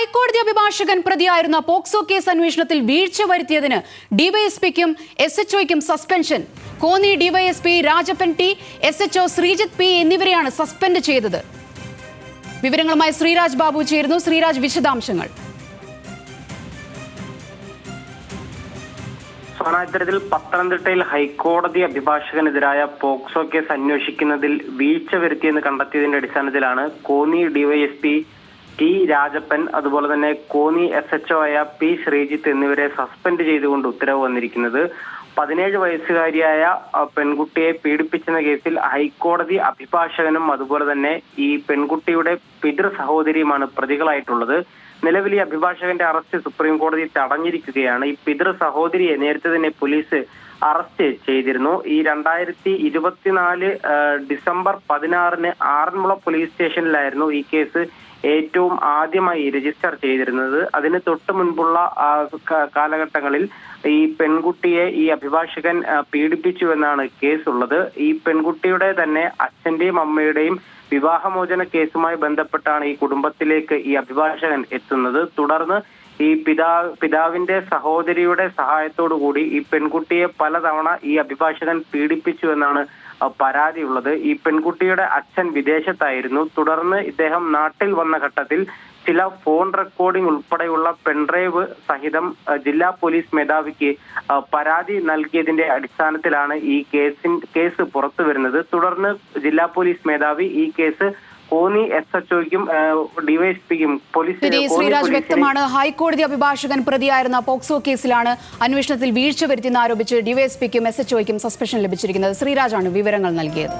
ഹൈക്കോടതി അഭിഭാഷകൻ പ്രതിയായിരുന്ന POCSO case അന്വേഷണത്തിൽ വീഴ്ച വരുത്തിയതിന് ഡിവൈഎസ്പിക്കും S H ഒയ്ക്കും suspension. Konni DYSP Rajappan T S H O Sreejith P എന്നിവരെയാണ് സസ്പെൻഡ് ചെയ്തത്. വിവരങ്ങളുമായി ശ്രീരാജ് ബാബു ചേരുന്നു. ശ്രീരാജ് വിശദാംശങ്ങൾ. സോണ ഇത്തരത്തിൽ പത്തനംതിട്ടയിൽ ഹൈക്കോടതി അഭിഭാഷകനെതിരായ പോക്സോ കേസ് അന്വേഷിക്കുന്നതിൽ വീഴ്ച വരുത്തിയെന്ന് കണ്ടെത്തിയതിന്റെ അടിസ്ഥാനത്തിലാണ് കോന്നി ഡിവൈഎസ്പി ടി രാജപ്പൻ അതുപോലെ തന്നെ കോന്നി എസ് എച്ച് ആയ പി ശ്രീജിത്ത് എന്നിവരെ സസ്പെൻഡ് ചെയ്തുകൊണ്ട് ഉത്തരവ് വന്നിരിക്കുന്നത് പതിനേഴ് വയസ്സുകാരിയായ പെൺകുട്ടിയെ പീഡിപ്പിച്ചെന്ന കേസിൽ ഹൈക്കോടതി അഭിഭാഷകനും അതുപോലെ തന്നെ ഈ പെൺകുട്ടിയുടെ പിതൃ സഹോദരിയുമാണ് പ്രതികളായിട്ടുള്ളത്. നിലവിൽ ഈ അഭിഭാഷകന്റെ അറസ്റ്റ് സുപ്രീം കോടതി തടഞ്ഞിരിക്കുകയാണ്. ഈ പിതൃ സഹോദരിയെ നേരത്തെ തന്നെ പോലീസ് അറസ്റ്റ് ചെയ്തിരുന്നു. ഈ രണ്ടായിരത്തി ഇരുപത്തിനാല് ഡിസംബർ പതിനാറിന് ആറന്മുള പോലീസ് സ്റ്റേഷനിലായിരുന്നു ഈ കേസ് ഏറ്റവും ആദ്യമായി രജിസ്റ്റർ ചെയ്തിരുന്നത്. അതിന് തൊട്ട് മുൻപുള്ള കാലഘട്ടങ്ങളിൽ ഈ പെൺകുട്ടിയെ ഈ അഭിഭാഷകൻ പീഡിപ്പിച്ചു എന്നാണ് കേസുള്ളത്. ഈ പെൺകുട്ടിയുടെ തന്നെ അച്ഛന്റെയും അമ്മയുടെയും വിവാഹമോചന കേസുമായി ബന്ധപ്പെട്ടാണ് ഈ കുടുംബത്തിലേക്ക് ഈ അഭിഭാഷകൻ എത്തുന്നത്. തുടർന്ന് ഈ പിതാ പിതാവിന്റെ സഹോദരിയുടെ സഹായത്തോടു കൂടി ഈ പെൺകുട്ടിയെ പലതവണ ഈ അഭിഭാഷകൻ പീഡിപ്പിച്ചു എന്നാണ് പരാതിയുള്ളത്. ഈ പെൺകുട്ടിയുടെ അച്ഛൻ വിദേശത്തായിരുന്നു. തുടർന്ന് ഇദ്ദേഹം നാട്ടിൽ വന്ന ഘട്ടത്തിൽ ചില ഫോൺ റെക്കോർഡിംഗ് ഉൾപ്പെടെയുള്ള പെൺഡ്രൈവ് സഹിതം ജില്ലാ പോലീസ് മേധാവിക്ക് പരാതി നൽകിയതിന്റെ അടിസ്ഥാനത്തിലാണ് ഈ കേസിൻ കേസ് പുറത്തു വരുന്നത് തുടർന്ന് ജില്ലാ പോലീസ് മേധാവി ഈ കേസ് കോന്നി എസ് എച്ച്ഒയ്ക്കും ഡിവൈഎസ്പിക്കും പോലീസ് ശ്രീരാജ് വ്യക്തമാണ്. ഹൈക്കോടതി അഭിഭാഷകൻ പ്രതിയായിരുന്ന പോക്സോ കേസിലാണ് അന്വേഷണത്തിൽ വീഴ്ച വരുത്തിയെന്ന് ആരോപിച്ച് ഡിവൈഎസ്പിക്കും എസ് എച്ച്ഒയ്ക്കും സസ്പെൻഷൻ ലഭിച്ചിരിക്കുന്നത്. ശ്രീരാജാണ് വിവരങ്ങൾ നൽകിയത്.